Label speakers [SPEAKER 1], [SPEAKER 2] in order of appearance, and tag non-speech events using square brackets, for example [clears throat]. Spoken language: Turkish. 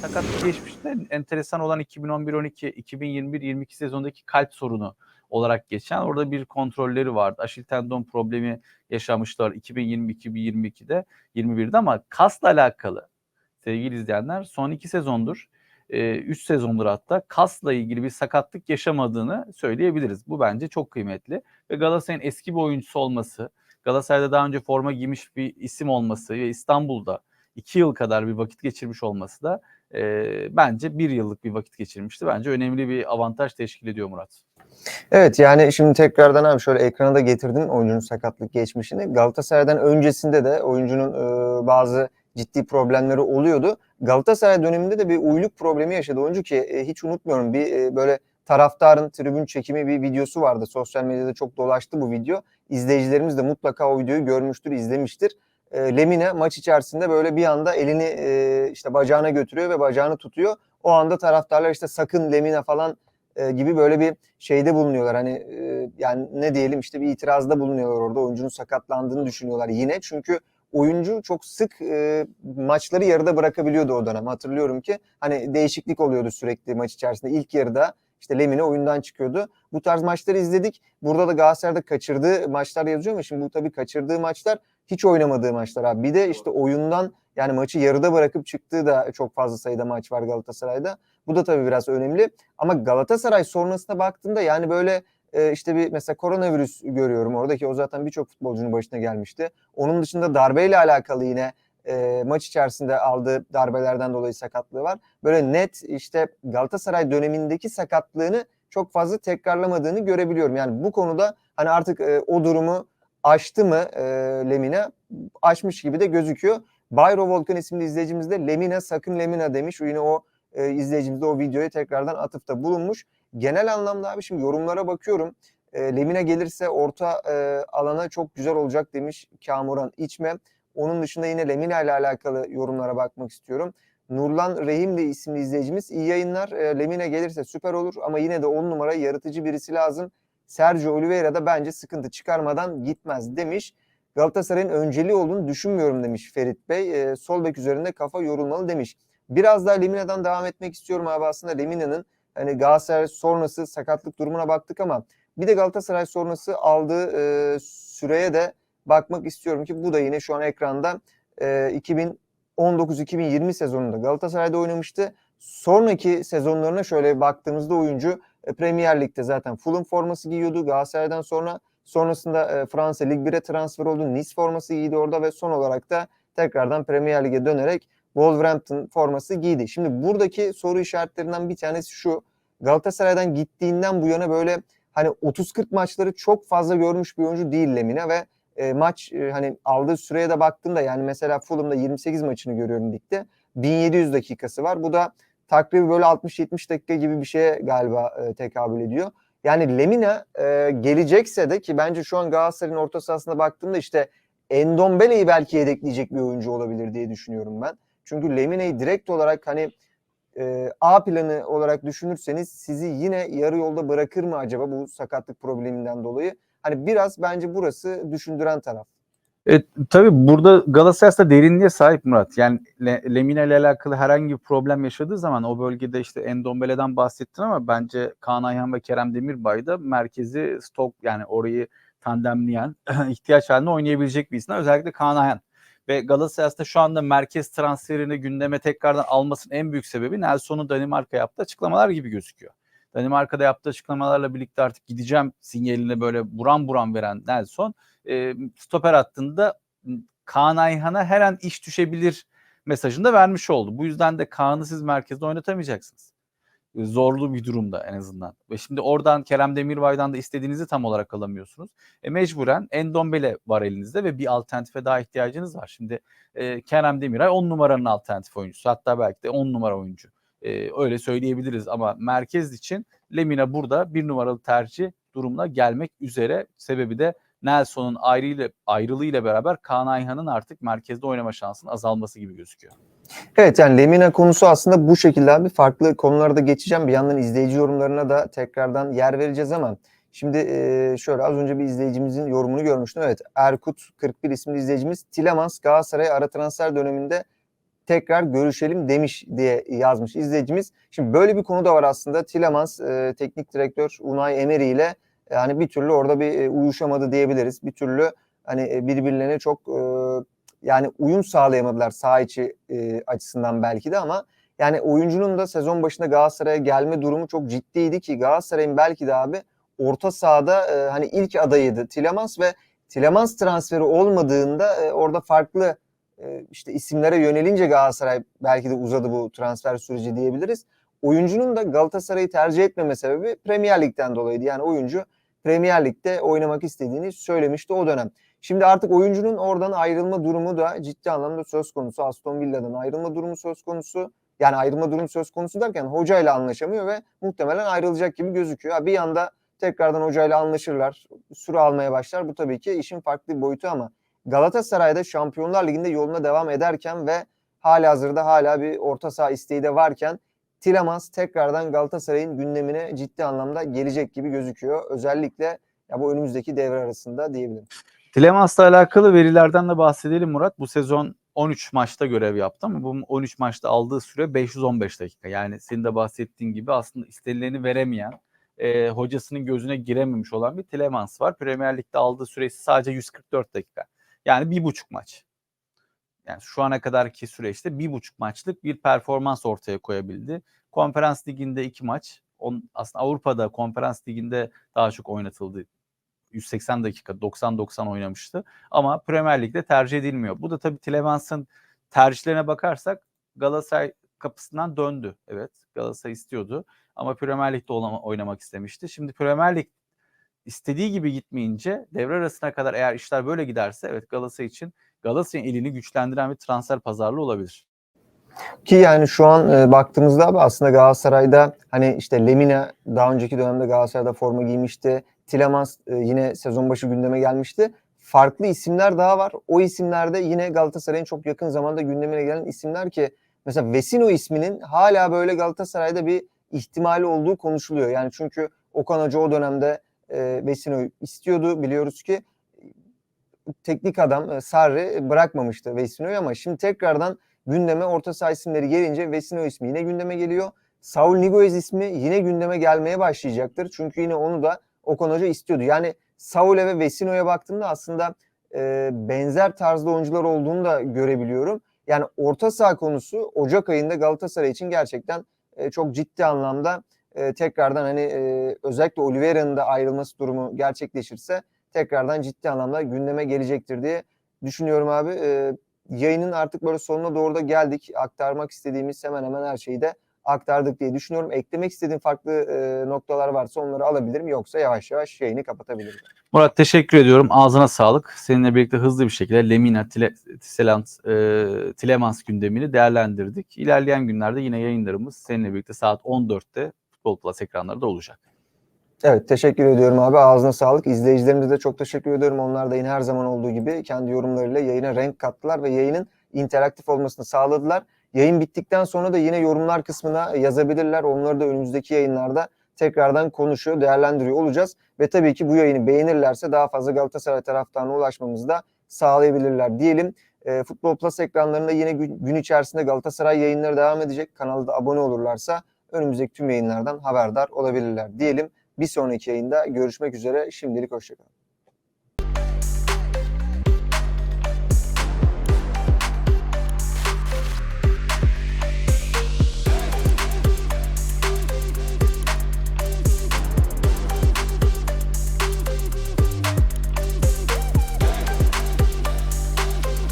[SPEAKER 1] sakatlık geçmişte enteresan olan 2011-12, 2021-22 sezondaki kalp sorunu olarak geçen orada bir kontrolleri vardı. Aşil tendon problemi yaşamışlar 2020-2022'de 21'de ama kasla alakalı sevgili izleyenler son iki sezondur 3 sezondur hatta kasla ilgili bir sakatlık yaşamadığını söyleyebiliriz. Bu bence çok kıymetli ve Galatasaray'ın eski bir oyuncusu olması, Galatasaray'da daha önce forma giymiş bir isim olması ve İstanbul'da 2 yıl kadar bir vakit geçirmiş olması da e, bence bir yıllık bir vakit geçirmişti. Bence önemli bir avantaj teşkil ediyor Murat.
[SPEAKER 2] Evet yani şimdi tekrardan abi şöyle ekrana da getirdim oyuncunun sakatlık geçmişini. Galatasaray'dan öncesinde de oyuncunun e, bazı ciddi problemleri oluyordu. Galatasaray döneminde de bir uyluk problemi yaşadı oyuncu ki e, hiç unutmuyorum bir e, böyle taraftarın tribün çekimi bir videosu vardı. Sosyal medyada çok dolaştı bu video. İzleyicilerimiz de mutlaka o videoyu görmüştür, izlemiştir. E, Lemine maç içerisinde böyle bir anda elini e, işte bacağına götürüyor ve bacağını tutuyor. O anda taraftarlar işte sakın Lemine falan e, gibi böyle bir şeyde bulunuyorlar. Hani e, yani ne diyelim işte bir itirazda bulunuyorlar orada. Oyuncunun sakatlandığını düşünüyorlar yine. Çünkü oyuncu çok sık e, maçları yarıda bırakabiliyordu o dönem. Hatırlıyorum ki hani değişiklik oluyordu sürekli maç içerisinde. İlk yarıda işte Lemine oyundan çıkıyordu. Bu tarz maçları izledik. Burada da Galatasaray'da kaçırdığı maçlar yazıyor ama şimdi bu tabii kaçırdığı maçlar hiç oynamadığı maçlar abi. Bir de işte oyundan yani maçı yarıda bırakıp çıktığı da çok fazla sayıda maç var Galatasaray'da. Bu da tabii biraz önemli. Ama Galatasaray sonrasına baktığında yani böyle e, işte bir mesela koronavirüs görüyorum oradaki o zaten birçok futbolcunun başına gelmişti. Onun dışında darbeyle alakalı yine e, maç içerisinde aldığı darbelerden dolayı sakatlığı var. Böyle net işte Galatasaray dönemindeki sakatlığını çok fazla tekrarlamadığını görebiliyorum. Yani bu konuda hani artık e, o durumu aştı mı e, Lemine aşmış gibi de gözüküyor. Bayro Volkan isimli izleyicimiz de Lemina sakın Lemina demiş. Yine o e, izleyicimiz de o videoya tekrardan atıfta bulunmuş. Genel anlamda abi şimdi yorumlara bakıyorum. E, Lemina gelirse orta e, alana çok güzel olacak demiş Kamuran İçme. Onun dışında yine Lemina ile alakalı yorumlara bakmak istiyorum. Nurlan Rehim de isimli izleyicimiz. İyi yayınlar. E, Lemina gelirse süper olur ama yine de 10 numara yaratıcı birisi lazım. Sergio Oliveira da bence sıkıntı çıkarmadan gitmez demiş. Galatasaray'ın önceliği olduğunu düşünmüyorum demiş Ferit Bey. E, sol bek üzerinde kafa yorulmalı demiş. Biraz daha Lemina'dan devam etmek istiyorum abi aslında Lemina'nın hani Galatasaray sonrası sakatlık durumuna baktık ama bir de Galatasaray sonrası aldığı e, süreye de bakmak istiyorum ki bu da yine şu an ekranda e, 2019-2020 sezonunda Galatasaray'da oynamıştı. Sonraki sezonlarına şöyle baktığımızda oyuncu e, Premier Lig'de zaten Fulham forması giyiyordu Galatasaray'dan sonra. Sonrasında e, Fransa Lig 1'e transfer oldu. Nice forması giydi orada ve son olarak da tekrardan Premier Lig'e dönerek Wolverhampton forması giydi. Şimdi buradaki soru işaretlerinden bir tanesi şu. Galatasaray'dan gittiğinden bu yana böyle hani 30-40 maçları çok fazla görmüş bir oyuncu değil Lemina ve e, maç e, hani aldığı süreye de baktığımda yani mesela Fulham'da 28 maçını görüyorum ligde. 1700 dakikası var. Bu da takribi böyle 60-70 dakika gibi bir şeye galiba e, tekabül ediyor. Yani Lemina e, gelecekse de ki bence şu an Galatasaray'ın orta sahasına baktığımda işte Endombele'yi belki yedekleyecek bir oyuncu olabilir diye düşünüyorum ben. Çünkü Lemina'yı direkt olarak hani e, A planı olarak düşünürseniz sizi yine yarı yolda bırakır mı acaba bu sakatlık probleminden dolayı? Hani biraz bence burası düşündüren taraf.
[SPEAKER 1] E, tabii burada Galatasaray derinliğe sahip Murat. Yani Le, Lemina ile alakalı herhangi bir problem yaşadığı zaman o bölgede işte Endombele'den bahsettin ama bence Kaan Ayhan ve Kerem Demirbay da merkezi stok yani orayı tandemleyen [clears throat] ihtiyaç halinde oynayabilecek bir isim. Özellikle Kaan Ayhan. Ve Galatasaray aslında şu anda merkez transferini gündeme tekrardan almasının en büyük sebebi Nelson'un Danimarka yaptığı açıklamalar gibi gözüküyor. Danimarka'da yaptığı açıklamalarla birlikte artık gideceğim sinyaline böyle buram buram veren Nelson e, stoper hattında Kaan Ayhan'a her an iş düşebilir mesajını da vermiş oldu. Bu yüzden de Kaan'ı siz merkezde oynatamayacaksınız. Zorlu bir durumda en azından. Ve şimdi oradan Kerem Demirbay'dan da istediğinizi tam olarak alamıyorsunuz. E, mecburen Endombele var elinizde ve bir alternatife daha ihtiyacınız var. Şimdi e, Kerem Demiray 10 numaranın alternatif oyuncusu. Hatta belki de 10 numara oyuncu. E, öyle söyleyebiliriz ama merkez için Lemina burada bir numaralı tercih durumuna gelmek üzere. Sebebi de Nelson'un ayrıyla, ayrılığıyla beraber Kaan Ayhan'ın artık merkezde oynama şansının azalması gibi gözüküyor.
[SPEAKER 2] Evet yani Lemina konusu aslında bu şekilde abi farklı konularda geçeceğim. Bir yandan izleyici yorumlarına da tekrardan yer vereceğiz ama şimdi şöyle az önce bir izleyicimizin yorumunu görmüştüm. Evet Erkut 41 isimli izleyicimiz Tilemans Galatasaray ara transfer döneminde tekrar görüşelim demiş diye yazmış izleyicimiz. Şimdi böyle bir konu da var aslında. Tilemans teknik direktör Unai Emery ile yani bir türlü orada bir e, uyuşamadı diyebiliriz. Bir türlü hani e, birbirlerine çok e, yani uyum sağlayamadılar saha içi açısından belki de ama yani oyuncunun da sezon başında Galatasaray'a gelme durumu çok ciddiydi ki Galatasaray'ın belki de abi orta sahada e, hani ilk adayıydı Tilemans ve Tilemans transferi olmadığında orada farklı işte isimlere yönelince Galatasaray belki de uzadı bu transfer süreci diyebiliriz. Oyuncunun da Galatasaray'ı tercih etmeme sebebi Premier Lig'den dolayıydı. Yani oyuncu Premier Lig'de oynamak istediğini söylemişti o dönem. Şimdi artık oyuncunun oradan ayrılma durumu da ciddi anlamda söz konusu. Aston Villa'dan ayrılma durumu söz konusu. Yani ayrılma durumu söz konusu derken hocayla anlaşamıyor ve muhtemelen ayrılacak gibi gözüküyor. Bir yanda tekrardan hocayla anlaşırlar, süre almaya başlar. Bu tabii ki işin farklı bir boyutu ama Galatasaray'da Şampiyonlar Ligi'nde yoluna devam ederken ve halihazırda hala bir orta saha isteği de varken Tilemans tekrardan Galatasaray'ın gündemine ciddi anlamda gelecek gibi gözüküyor. Özellikle ya bu önümüzdeki devre arasında diyebilirim.
[SPEAKER 1] Tilemans'la alakalı verilerden de bahsedelim Murat. Bu sezon 13 maçta görev yaptı ama bu 13 maçta aldığı süre 515 dakika. Yani senin de bahsettiğin gibi aslında istenileni veremeyen, e, hocasının gözüne girememiş olan bir Tilemans var. Premier Lig'de aldığı süresi sadece 144 dakika. Yani bir buçuk maç. Yani şu ana kadarki süreçte bir buçuk maçlık bir performans ortaya koyabildi. Konferans Ligi'nde iki maç. On, aslında Avrupa'da Konferans Ligi'nde daha çok oynatıldı. 180 dakika 90-90 oynamıştı. Ama Premier Lig'de tercih edilmiyor. Bu da tabii Tilemans'ın tercihlerine bakarsak Galatasaray kapısından döndü. Evet Galatasaray istiyordu. Ama Premier Lig'de oynama- oynamak istemişti. Şimdi Premier Lig istediği gibi gitmeyince devre arasına kadar eğer işler böyle giderse evet Galatasaray için Galatasaray'ın elini güçlendiren bir transfer pazarlığı olabilir.
[SPEAKER 2] Ki yani şu an e, baktığımızda abi aslında Galatasaray'da hani işte Lemina daha önceki dönemde Galatasaray'da forma giymişti. Tilemans e, yine sezon başı gündeme gelmişti. Farklı isimler daha var. O isimlerde yine Galatasaray'ın çok yakın zamanda gündemine gelen isimler ki mesela Vesino isminin hala böyle Galatasaray'da bir ihtimali olduğu konuşuluyor. Yani çünkü Okan Hoca o dönemde e, Vesino'yu istiyordu. Biliyoruz ki teknik adam e, Sarri bırakmamıştı Vesino'yu ama şimdi tekrardan gündeme orta saha isimleri gelince Vesino ismi yine gündeme geliyor. Saul Niguez ismi yine gündeme gelmeye başlayacaktır. Çünkü yine onu da Okan Hoca istiyordu. Yani Saul'e ve Vesino'ya baktığımda aslında e, benzer tarzda oyuncular olduğunu da görebiliyorum. Yani orta saha konusu Ocak ayında Galatasaray için gerçekten e, çok ciddi anlamda e, tekrardan hani e, özellikle Oliveira'nın da ayrılması durumu gerçekleşirse tekrardan ciddi anlamda gündeme gelecektir diye düşünüyorum abi. E, yayının artık böyle sonuna doğru da geldik. Aktarmak istediğimiz hemen hemen her şeyi de aktardık diye düşünüyorum. Eklemek istediğim farklı e, noktalar varsa onları alabilirim. Yoksa yavaş yavaş yayını kapatabilirim.
[SPEAKER 1] Murat teşekkür ediyorum. Ağzına sağlık. Seninle birlikte hızlı bir şekilde Lemina, Tile, Tiselant, e, gündemini değerlendirdik. İlerleyen günlerde yine yayınlarımız seninle birlikte saat 14'te Futbol Plus ekranlarında olacak.
[SPEAKER 2] Evet teşekkür ediyorum abi. Ağzına sağlık. İzleyicilerimize de çok teşekkür ediyorum. Onlar da yine her zaman olduğu gibi kendi yorumlarıyla yayına renk kattılar ve yayının interaktif olmasını sağladılar. Yayın bittikten sonra da yine yorumlar kısmına yazabilirler. Onları da önümüzdeki yayınlarda tekrardan konuşuyor, değerlendiriyor olacağız. Ve tabii ki bu yayını beğenirlerse daha fazla Galatasaray taraftarına ulaşmamızı da sağlayabilirler diyelim. E, Futbol Plus ekranlarında yine gün, gün içerisinde Galatasaray yayınları devam edecek. Kanala da abone olurlarsa önümüzdeki tüm yayınlardan haberdar olabilirler diyelim. Bir sonraki yayında görüşmek üzere. Şimdilik hoşçakalın.